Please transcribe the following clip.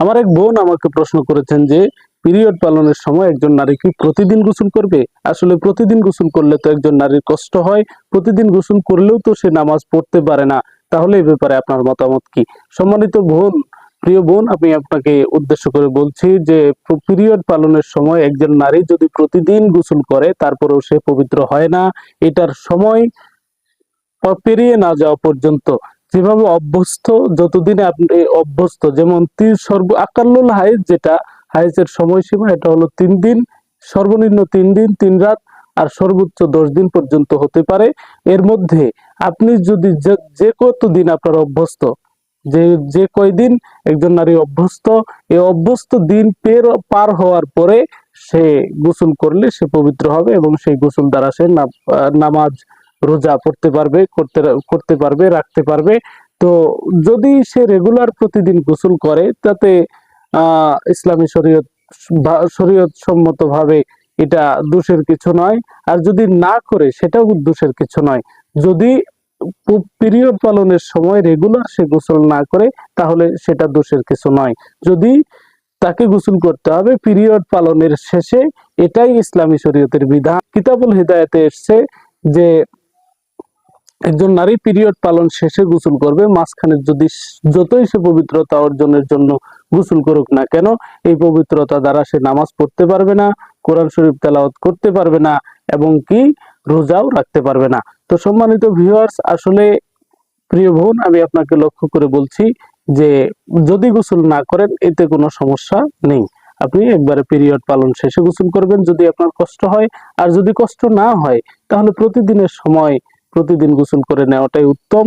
আমার এক বোন আমাকে প্রশ্ন করেছেন যে পিরিয়ড পালনের সময় একজন নারী কি প্রতিদিন গোসল করবে? আসলে প্রতিদিন গোসল করলে তো একজন নারীর কষ্ট হয়, প্রতিদিন গোসল করলেও তো সে নামাজ পড়তে পারে না। তাহলে এই ব্যাপারে আপনার মতামত কি? সম্মানিত বোন, প্রিয় বোন, আমি আপনাকে উদ্দেশ্য করে বলছি যে পিরিয়ড পালনের সময় একজন নারী যদি প্রতিদিন গোসল করে, তারপরেও সে পবিত্র হয় না। এটার সময় পেরিয়ে না যাওয়া পর্যন্ত যেভাবে অভ্যস্ত, যতদিনে আপনি অভ্যস্ত, যেমন তিন সর্ব আকাল্লুল হাইজ যেটা হাইজের সময়সীমা, এটা হলো তিন দিন, সর্বনিম্ন তিন দিন, তিন রাত, আর সর্বোচ্চ দশ দিন পর্যন্ত হতে পারে। এর মধ্যে আপনি যদি যে- কত দিন আপনার অভ্যস্ত, যে যে কয়দিন একজন নারী অভ্যস্ত, এই অভ্যস্ত দিন পের, পার হওয়ার পরে সে গোসল করলে সে পবিত্র হবে এবং সেই গোসল দ্বারা সে নামাজ রোজা পড়তে পারবে, করতে করতে পারবে, রাখতে পারবে। তো যদি সে রেগুলার প্রতিদিন গোসল করে, তাতে ইসলামী শরীয়ত শরীয়ত সম্মত ভাবে এটা দোষের কিছু নয়। আর যদি না করে, সেটাও দোষের কিছু নয়। যদি পিরিয়ড পালনের সময় রেগুলার সে গোসল না করে, তাহলে সেটা দোষের কিছু নয়। যদি তাকে গোসল করতে হবে পিরিয়ড পালনের শেষে, এটাই ইসলামী শরীয়তের বিধান। কিতাবুল হিদায়াতে এসছে যে একজন নারী পিরিয়ড পালন শেষে গোসল করবে মাঝখানে যদি যতই সে পবিত্রতা অর্জনের জন্য গোসল করুক না কেন, এই পবিত্রতা দ্বারা সে নামাজ পড়তে পারবে না, কোরআন শরীফ তেলাওয়াত করতে পারবে না, এবং কি রোজাও রাখতে পারবে না। তো সম্মানিত ভিউয়ার্স আসলে প্রিয় বোন, আমি আপনাকে লক্ষ্য করে বলছি যে যদি গোসল না করেন, এতে কোনো সমস্যা নেই। আপনি একবারে পিরিয়ড পালন শেষে গোসল করবেন, যদি আপনার কষ্ট হয়। আর যদি কষ্ট না হয়, তাহলে প্রতিদিনের সময় প্রতিদিন গোসল করে নেওয়াটাই উত্তম।